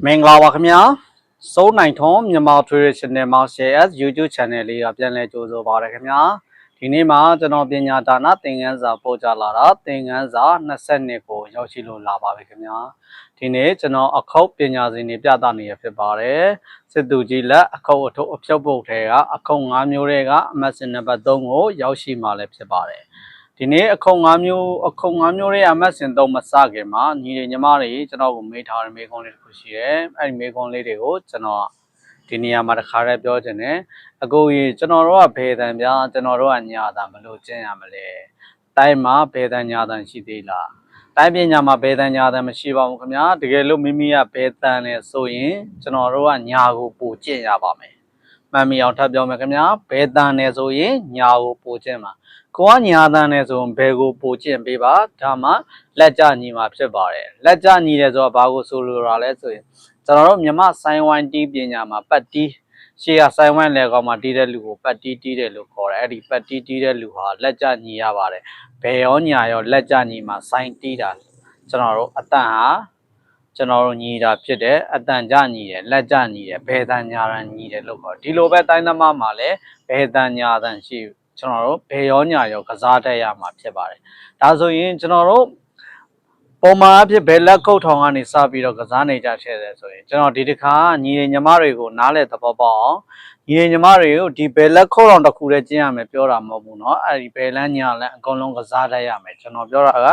မင်္ဂလာပါခင်ဗျာစိုးနိုင်ထွန်းမြန်မာ traditional martial arts YouTube channel လေးကပြန်လည်ကြိုဆိုပါရခင်ဗျာဒီနေ့မှာကျွန်တော်ပညာဒါနသင်ခန်းစာပို့ကြလာတာသင်ခန်းစာ22ကိုရောက်ရှိလို့လာပါပြီခင်ဗျာဒီနေ့ကျွန်တော်အခုတ်ပညာစဉ်တွေပြသနေရဖြစ်ပါတယ်စစ်သူကြီးလက်အခုတ်အထုပ်အဖြုတ်ပုတ်ထဲကအခုတ်5မျိုးတွေကအမတ်စင်နံပါတ်3ကိုရောက်ရှိမှလည်းဖြစ်ပါတယ် ဒီနေ့အခုတ်5မျိုးအခုတ်5မျိုးတွေအမတ်စင်3မစခင်မှာညီတွေညီမတွေကျွန်တော်ကိုမေးထားတဲ့မေးခွန်းလေးတစ်ခုရှိတယ်အဲ့ဒီမေးခွန်းလေးတွေကိုကျွန်တော်ဒီနေရာမှာတစ်ခါတည်းပြောချင်တယ်အကိုကြီးကျွန်တော်တို့ကဘယ်တန်ပြားကျွန်တော်တို့ကညာတာမလို့ကျင့်ရမလဲတိုင်းမှာဘယ်တန်ညာတန်ရှိသေးလားတိုင်းပညာမှာဘယ်တန်ညာတန်မရှိပါဘူးခင်ဗျာတကယ်လို့မိမိကဘယ်တန်လဲဆိုရင်ကျွန်တော်တို့ကညာကိုပို့ကျင့်ရပါမယ်မှန်မီအောင်ထပ်ပြောမယ်ခင်ဗျာဘယ်တန်လဲဆိုရင်ညာကိုပို့ကျင့်မှာ ကိုကညာတန်လဲဆိုရင်ဘယ်ကိုပို့ကျင့်ပေးပါဒါမှလက်ကြညီမှာဖြစ်ပါတယ်လက်ကြညီတယ်ဆိုတော့ဘာကိုဆိုလိုတာလဲဆိုရင်ကျွန်တော်တို့မြမဆိုင်ဝိုင်းတီးပညာမှာပတ်တီးရှေ့ကဆိုင်ဝိုင်းလေကောင်မှာတီးတဲ့လူကိုပတ်တီးတီးတယ်လို့ခေါ်တယ်အဲ့ဒီပတ်တီးတီးတဲ့လူဟာလက်ကျညီရပါတယ်ဘယ်ရောညာရောလက်ကျညီမှာဆိုင်တီးတာကျွန်တော်တို့အတန်ဟာကျွန်တော်တို့ညီတာဖြစ်တယ်အတန်ကြညီတယ်လက်ကျညီတယ်ဘယ်တန်ညာရန်ညီတယ်လို့ခေါ်ဒီလိုပဲတိုင်းသမားမှာလည်းဘယ်တန်ညာတန်ရှိ ကျွန်တော်တို့ဘယ်ရောညာရောကစားတတ်ရမှာဖြစ်ပါတယ်ဒါဆိုရင်ကျွန်တော်တို့ ပုံမှန်အဖြစ်ဘယ်လက်ခုတ်ထောင်ကနေစပြီးတော့ကစားနေကြခဲ့တယ်ဆိုရင်ကျွန်တော်ဒီတစ်ခါညီရညီမတွေကိုနားလဲသဘောပေါက်အောင်ညီရညီမတွေကိုဒီဘယ်လက်ခုတ်ထောင်တစ်ခုတည်းကျင်းရမယ်ပြောတာမဟုတ်ဘူးเนาะအဲ့ဒီဘယ်လက်ညာလက်အကုန်လုံးကစားတတ်ရမယ်ကျွန်တော်ပြောတာက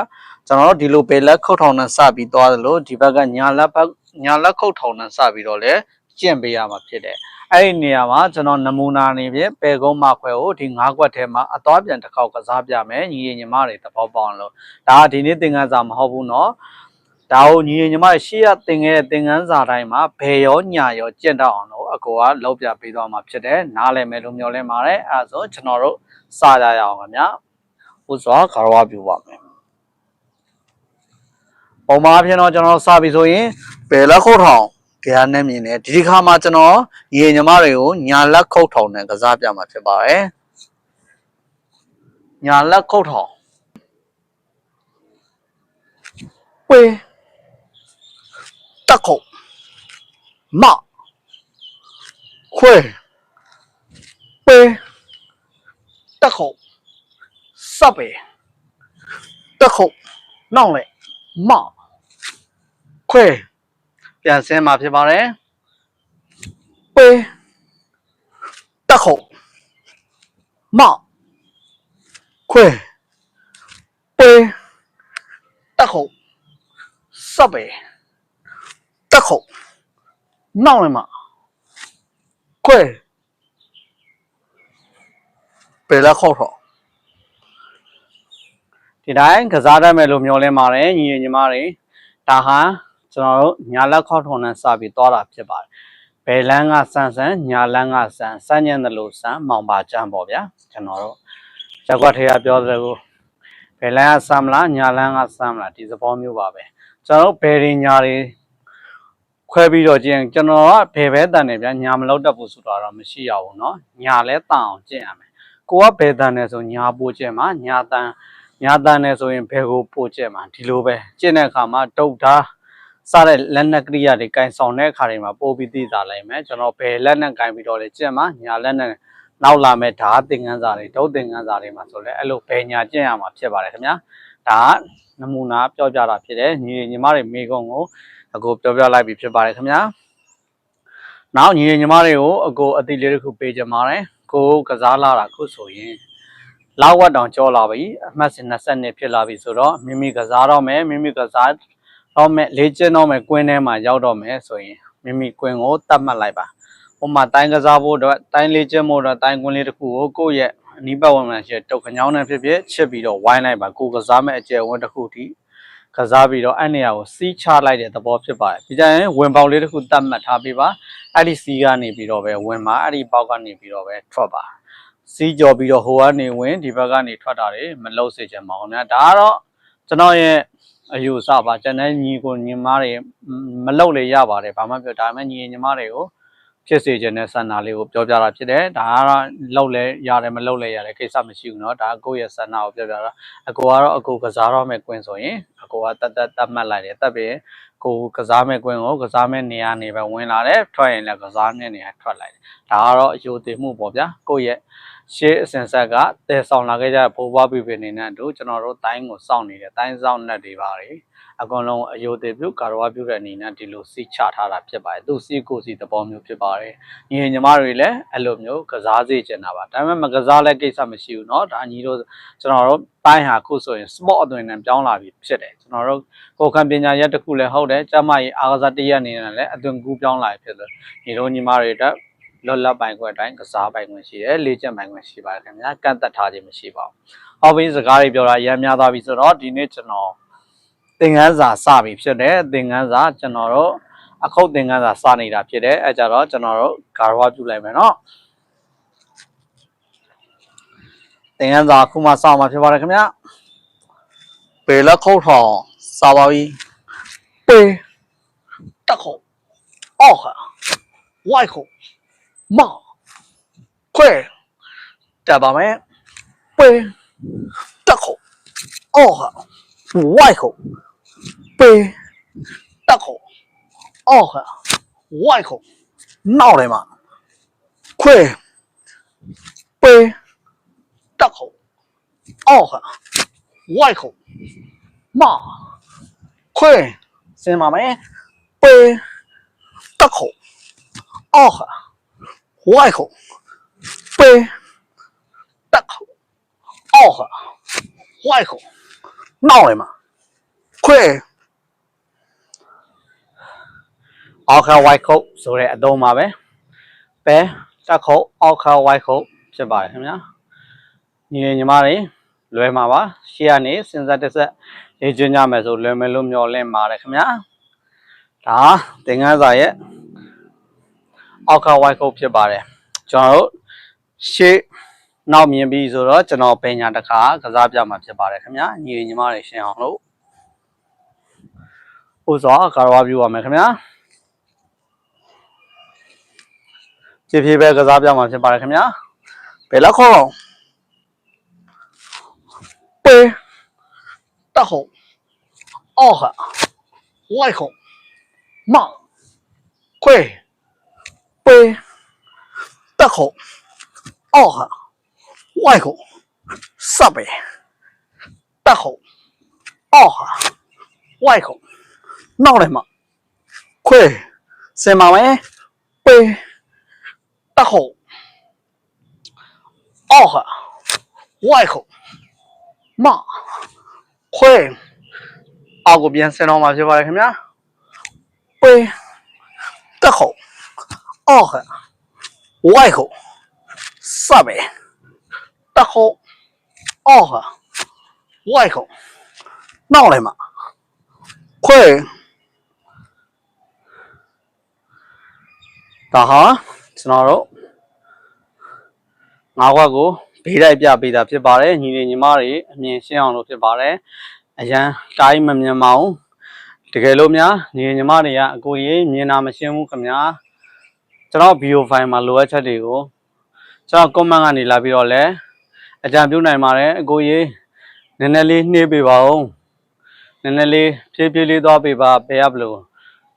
ကျွန်တော်တို့ဒီလိုဘယ်လက်ခုတ်ထောင်နဲ့စပြီးသွားတယ်လို့ဒီဘက်ကညာလက်ဘက်ညာလက်ခုတ်ထောင်နဲ့စပြီးတော့လဲ ကျင့်ပေးရမှာဖြစ်တယ်အဲ့ဒီနေရာမှာကျွန်တော်နမူနာအနေဖြင့်ပေကုန်းမခွဲကိုဒီ၅ခွက်ထဲမှာအသွားပြန်တစ်ခေါက်ကစားပြမယ်ညီရညီမတွေသဘောပေါက်အောင်လို့ ဒါကဒီနေ့သင်ခန်းစာမဟုတ်ဘူးเนาะဒါကိုညီညီမရှေ့ရသင်ခဲ့တဲ့သင်ခန်းစာတိုင်းမှာဘယ်ရောညာရောကြင့်တော့အောင်လို့အကိုကလောက်ပြပေးသွားမှာဖြစ်တယ်နားလည်မယ်လို့မျှော်လင့်ပါတယ်အဲဒါဆိုကျွန်တော်တို့စကြရအောင်ခင်ဗျာဥစွာခါရဝပြပါမယ်ပုံမှန်အဖြစ်တော့ကျွန်တော်စပြီဆိုရင်ဘယ်လက်ခုတ်ထောင် ကြားနဲ့မြင်တယ်ဒီဒီခါမှာကျွန်တော်ရေညမတွေကိုညာလက်ခုတ်ထောင်နဲ့ကစားပြမှာဖြစ်ပါတယ်ညာလက်ခုတ်ထောင်ဝေတက်ခုတ်မခွေဝေတက်ခုတ်စပ်ပဲတက်ခုတ်နောက်လေမခွေ ပြန်ဆင်းมาဖြစ်ပါတယ်ပေတက်ခုတ်မောက်ခွေပေတက်ခုတ်စပယ်တက်ခုတ်နောက်လည်းမခွေပေလက်ခေါက်တော့ဒီတိုင်းကစားတတ်မယ်လို့မျှော်လင့်ပါတယ်ညီညီမတွေဒါဟာ ကျွန်တော်တို့ညာလက်ခေါက်ထုံနဲ့စပြီးသွားတာဖြစ်ပါတယ်ဘယ်လန်းကဆန်းဆန်းညာလန်းကဆန်းစမ်းညံတယ်လို့ဆန်းမောင်ပါကြမ်းပေါ့ဗျာကျွန်တော်တို့ရက်ကွက်ထေကပြောတယ်ကိုဘယ်လန်းကဆမ်းမလားညာလန်းကဆမ်းမလားဒီသဘောမျိုးပါပဲ ကျွန်တော်တို့ဘယ်ရင်ညာတွေခွဲပြီးတော့ကျင့်ကျွန်တော်ကဘယ်ပဲတန်တယ်ဗျာညာမလောက်တတ်ဘူးဆိုတာတော့မရှိရဘူးเนาะညာလဲတန်အောင်ကျင့်ရမယ်ကိုကဘယ်တန်တယ်ဆိုညာပို့ကျင့်မှာညာတန်ညာတန်တယ်ဆိုရင်ဘယ်ကိုပို့ကျင့်မှာဒီလိုပဲကျင့်တဲ့အခါမှာဒုတ်သား စတဲ့လက်နက်ကရိယာတွေကင်ဆောင်တဲ့အခါတွေမှာပို့ပြီးသိတာလိုက်မယ်ကျွန်တော်ဘယ်လက်နက်ကင်ပြီးတော့လဲကျင့်မှာညာလက်နက်နောက်လာမဲ့ဓာတ်သင်္ကန်းစာတွေဒုတ်သင်္ကန်းစာတွေမှာဆိုလဲအဲ့လိုဘယ်ညာကျင့်ရမှာဖြစ်ပါတယ်ခင်ဗျာဒါကနမူနာပြောပြတာဖြစ်တယ်ညီညီမတွေမိကုံကိုအကိုပြောပြလိုက်ပြီဖြစ်ပါတယ်ခင်ဗျာနောက်ညီညီမတွေကိုအကိုအတိလေးတစ်ခုပေးကြပါတယ်ကိုကစားလာတာခုဆိုရင်လောက်ဝတ်တောင်ကြောလာပြီအမှတ်စဉ်20နှစ်ဖြစ်လာပြီဆိုတော့မိမိကစားတော့မယ်မိမိကစား တော့မယ်လေ့ကျင့်တော့မယ်ကွင်းထဲမှာရောက်တော့မယ်ဆိုရင်မိမိကွင်းကိုတတ်မှတ်လိုက်ပါဟိုမှာတိုင်းကစားဖို့အတွက်တိုင်းလေ့ကျင့်ဖို့အတွက်တိုင်းကွင်းလေးတစ်ခုကိုကိုယ့်ရဲ့အနီးပတ်ဝန်းကျင်ရှိတဲ့တုတ်ခညောင်းနဲ့ဖြစ်ဖြစ်ချစ်ပြီးတော့ဝိုင်းလိုက်ပါကိုယ်ကစားမဲ့အကျယ်ဝန်းတစ်ခုထိကစားပြီးတော့အဲ့နေရာကိုစီးချလိုက်တဲ့သဘောဖြစ်ပါတယ်ဒီကြရင်ဝင်ပေါက်လေးတစ်ခုတတ်မှတ်ထားပြီးပါအဲ့ဒီစီးကနေပြီးတော့ပဲဝင်ပါအဲ့ဒီပေါက်ကနေပြီးတော့ပဲထွက်ပါစီးကြော်ပြီးတော့ဟိုကနေဝင်ဒီဘက်ကနေထွက်တာတွေမလုံးစေချင်ပါဘူးခင်ဗျာဒါကတော့ကျွန်တော်ရဲ့ အယူဆပါကျွန်တဲ့ညီကိုညီမတွေမလုပ်လေရပါတယ်ဘာမှပြောဒါပေမဲ့ညီညီမတွေကို ဖြစ်စေခြင်းတဲ့ဆန္ဒလေးကိုပြောပြတာဖြစ်တယ်ဒါကတော့လောက်လဲရတယ်မလောက်လဲရတယ်ကိစ္စမရှိဘူးเนาะဒါကိုယ့်ရဲ့ဆန္ဒကိုပြောပြတာအကိုကတော့အကိုကစားတော့မဲ့ကွင်းဆိုရင်အကိုကတတ်တတ်တတ်မှတ်လိုက်တယ်တက်ပြီးကိုကစားမဲ့ကွင်းကိုကစားမဲ့နေရာနေပဲဝင်လာတယ်ထွက်ရင်လည်းကစားမဲ့နေရာထွက်လိုက်တယ်ဒါကတော့အယုဒိမှုပေါ့ဗျာကိုယ့်ရဲ့ ရှေးအစဉ်ဆက်ကတည်ဆောင်လာခဲ့ကြတဲ့ဘိုးဘွားပြပြနေတဲ့အတူကျွန်တော်တို့တိုင်းကိုစောင့်နေတယ်တိုင်းစောင့်နှက်တွေပါတွေအကုန်လုံးအယုဒိပြုကာရဝပြုတဲ့အနေနဲ့ဒီလိုစီချထားတာဖြစ်ပါတယ်သူစီကိုစီသဘောမျိုးဖြစ်ပါတယ်ညီညီမတွေလည်းအဲ့လိုမျိုးကစားစေချင်တာပါဒါပေမဲ့မကစားလဲကိစ္စမရှိဘူးเนาะဒါညီတို့ကျွန်တော်တို့တိုင်းဟာခုဆိုရင် sport အသွင်နဲ့ပြောင်းလာပြီဖြစ်တယ်ကျွန်တော်တို့ကိုယ်ခံပညာရက်တစ်ခုလည်းဟုတ်တယ်ကျမကြီးအားကစားတစ်ရက်အနေနဲ့လည်းအသွင်ကူးပြောင်းလာပြီဖြစ်လို့ညီတို့ညီမတွေအတွက် လွတ်လပ်ပိုင်ခွင့်အတိုင်းကစားပိုင်ခွင့်ရှိတယ်လေ့ကျင့်ပိုင်ခွင့်ရှိပါတယ်ခင်ဗျာကန့်သက်ထားခြင်းမရှိပါဘူး။ဟောပြီးစကားတွေပြောတာအများများသွားပြီဆိုတော့ဒီနေ့ကျွန်တော်သင်ခန်းစာစပြီဖြစ်တယ်သင်ခန်းစာကျွန်တော်တို့အခုတ်သင်ခန်းစာစနေတာဖြစ်တယ်အဲကြတော့ကျွန်တော်တို့ဂါရဝပြုလိုက်မယ်နော်သင်ခန်းစာအခုမှစမှာဖြစ်ပါတယ်ခင်ဗျာပေလက်ခုတ်ထောင်စပါပြီပေတက်ခုတ်အောက်ခါဝိုက်ခုတ် 骂，快，带把门，背，大口，二号，外口，背，大口，二号，外口，闹来嘛，快，背，大口，二号，外口，骂，快，先把门，背，大口，二号。外口，背，大口，二号，外口，闹来嘛，快，အောက်ခါ white coat ဆိုတဲ့အသုံးပါပဲပဲတက်ခုတ်အောက်ခါ white coat ဖြစ်ပါတယ်ခင်ဗျာညီညီမတွေလွယ်မှာပါရှေ့ကနေစဉ်ဆက်တစ်ဆက်ရေးကျွင်းကြမယ်ဆိုလွယ်မယ်လို့မျှော်လင့်ပါတယ်ခင်ဗျာဒါသင်္ကန်းစာရဲ့ အောက်က white coat ဖြစ်ပါတယ်ကျွန်တော်တို့ရှေ့နောက်မြင်ပြီးဆိုတော့ကျွန်တော်ပညာတစ်ခါကစားပြမှာဖြစ်ပါတယ်ခင်ဗျာညီညီမတွေရှင်းအောင်လို့ဥစွာကာရဝပြပါမယ်ခင်ဗျာဖြည်းဖြည်းပဲကစားပြမှာဖြစ်ပါတယ်ခင်ဗျာဘယ်လောက်ခေါ်ပေတက်ခုအောက်ခဝိုက်ခုမခွေ 北北口、澳汉、外口、陕北、北口、澳汉、外口，闹来嘛？快，什么玩北北口、澳汉、外口，骂，快，阿古边三老马屁话来看没？北。 အောက်ဝိုက်ကိုစပဲတခုအောက်ဝိုက်ကိုနောက်လိုက်မှာခွဲဒါဟာကျွန်တော်တို့ငါးခွက်ကိုဘေးတိုက်ပြပေးတာဖြစ်ပါတယ်ညီလေးညီမတွေအမြင်ရှင်းအောင်လို့ဖြစ်ပါတယ်အရန်တိုင်းမမြင်ပါဘူးတကယ်လို့များညီညီမတွေကအကိုကြီးမြင်တာမရှင်းဘူးခင်ဗျာ ကျွန်တော် video file မှာလိုအပ်ချက်တွေကိုကျွန်တော် comment ကနေလာပြီးတော့လည်းအကြံပြုနိုင်ပါတယ်အကိုကြီးနည်းနည်းလေးနှေးပေးပါဦးနည်းနည်းလေးဖြည်းဖြည်းလေးသွားပေးပါဘယ်ရဘလို့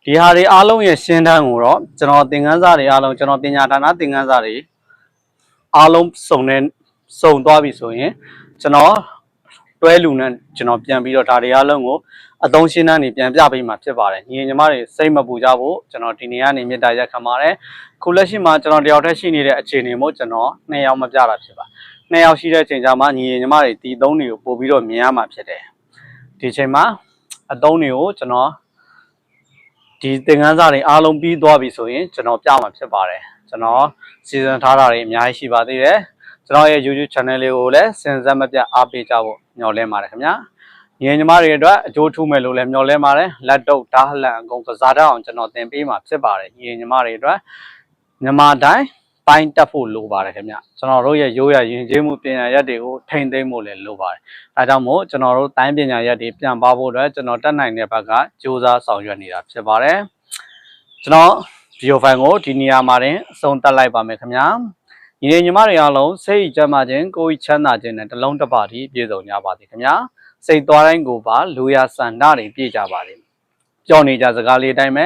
ဒီဟာတွေအားလုံးရဲ့ရှင်းတန်းကိုတော့ကျွန်တော်သင်ခန်းစာတွေအားလုံးကျွန်တော်ပညာဒါနသင်ခန်းစာတွေအားလုံးစုံနေစုံသွားပြီဆိုရင်ကျွန်တော် တွဲလူနဲ့ကျွန်တော်ပြန်ပြီးတော့ဒါတွေအားလုံးကိုအသုံးရှင်းတန်းနေပြန်ပြပေးမှာဖြစ်ပါတယ်ညီညီမတွေစိတ်မပူကြဖို့ကျွန်တော်ဒီနေ့ကနေမေတ္တာရက်ခံပါတယ်ခုလက်ရှိမှာကျွန်တော်တယောက်တည်းရှိနေတဲ့အခြေအနေမို့ကျွန်တော်နှစ်ယောက်မပြတာဖြစ်ပါနှစ်ယောက်ရှိတဲ့အချိန်ကျမှညီညီမတွေဒီသုံးတွေကိုပို့ပြီးတော့မြင်ရမှာဖြစ်တယ်ဒီအချိန်မှာအသုံးတွေကိုကျွန်တော်ဒီသင်ခန်းစာတွေအားလုံးပြီးသွားပြီဆိုရင်ကျွန်တော်ပြမှာဖြစ်ပါတယ်ကျွန်တော်စီစဉ်ထားတာတွေအများကြီးရှိပါသေးတယ်ကျွန်တော်ရဲ့ YouTube channel လေးကိုလည်းစင်စက်မပြတ်အားပေးကြဖို့ ညှော်လင့်ပါတယ်ခင်ဗျာညီညီမတွေအတွက်အကျိုးထူးမယ်လို့လည်းမျှော်လင့်ပါတယ်လက်တုပ်ဓာတ်လန်အကုန်ကစားတတ်အောင်ကျွန်တော်သင်ပေးမှာဖြစ်ပါတယ်ညီညီမတွေအတွက်မြန်မာတိုင်းပိုင်းတက်ဖို့လိုပါတယ်ခင်ဗျကျွန်တော်တို့ရဲ့ရိုးရရင်ကျေးမှုပညာရက်တွေကိုထိမ့်သိမ်းဖို့လည်းလိုပါတယ်ဒါကြောင့်မို့ကျွန်တော်တို့တိုင်းပညာရက်တွေပြန်ပါဖို့အတွက်ကျွန်တော်တက်နိုင်တဲ့ဘက်ကစူးစမ်းဆောင်ရွက်နေတာဖြစ်ပါတယ်ကျွန်တော်ဗီဒီယိုဖိုင်ကိုဒီနေရာမှာတင်အဆုံးသတ်လိုက်ပါမယ်ခင်ဗျာ ညီလေးညီမတွေအားလုံးစိတ်ကြမ်းမှခြင်းကိုယ်ချမ်းသာခြင်းနဲ့တစ်လုံးတစ်ပါတီပြည့်စုံကြပါစေခင်ဗျာစိတ်သွားတိုင်းကိုပါလူရဆန္ဒတွေပြည့်ကြပါစေကြောက်နေကြစကားလေးအတိုင်းပဲ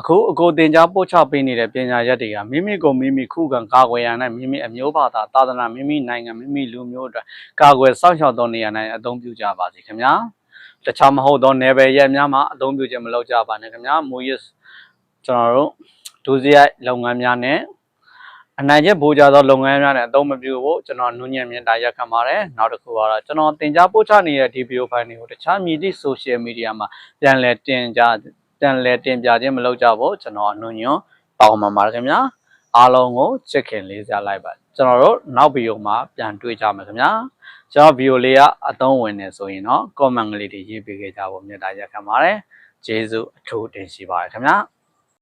အခုအကိုတင် जा ပို့ချပေးနေတဲ့ပညာရက်တွေကမိမိကိုမိမိခုခံကာကွယ်ရနိုင်မိမိအမျိုးဘာသာသာသနာမိမိနိုင်ငံမိမိလူမျိုးအတွက်ကာကွယ်စောင့်ရှောက်သောနေရာ၌အသုံးပြုကြပါစေခင်ဗျာတခြားမဟုတ်သောနယ်ပယ်ရက်များမှာအသုံးပြုခြင်းမလုပ်ကြပါနဲ့ခင်ဗျာမူရစ်ကျွန်တော်တို့ဒုစရိုက်လုပ်ငန်းများနဲ့ အနိုင်ကျင့်ပိုးကြသောလုပ်ငန်းများနဲ့အသုံးမပြုဖို့ကျွန်တော်နှုညံ့မြင်တာရက်ခံပါတယ်နောက်တစ်ခုကတော့ကျွန်တော်တင် जा ပို့ချနေတဲ့ဒီဗီဒီယိုဖိုင်တွေကိုတခြားမြည်သည့် social media မှာပြန်လည်တင်ကြပြန်လည်တင်ပြခြင်းမလုပ်ကြဖို့ကျွန်တော်အနှုညွန်တောင်းပန်ပါတယ်ခင်ဗျာအားလုံးကိုချစ်ခင်လေးစားလိုက်ပါကျွန်တော်တို့နောက်ဗီဒီယိုမှာပြန်တွေ့ကြမယ်ခင်ဗျာကျွန်တော်ဗီဒီယိုလေးကအသုံးဝင်နေဆိုရင်တော့ comment ကလေးတွေရေးပေးခဲ့ကြဖို့မြတ်တာရက်ခံပါတယ်ကျေးဇူးအထူးတင်ရှိပါတယ်ခင်ဗျာ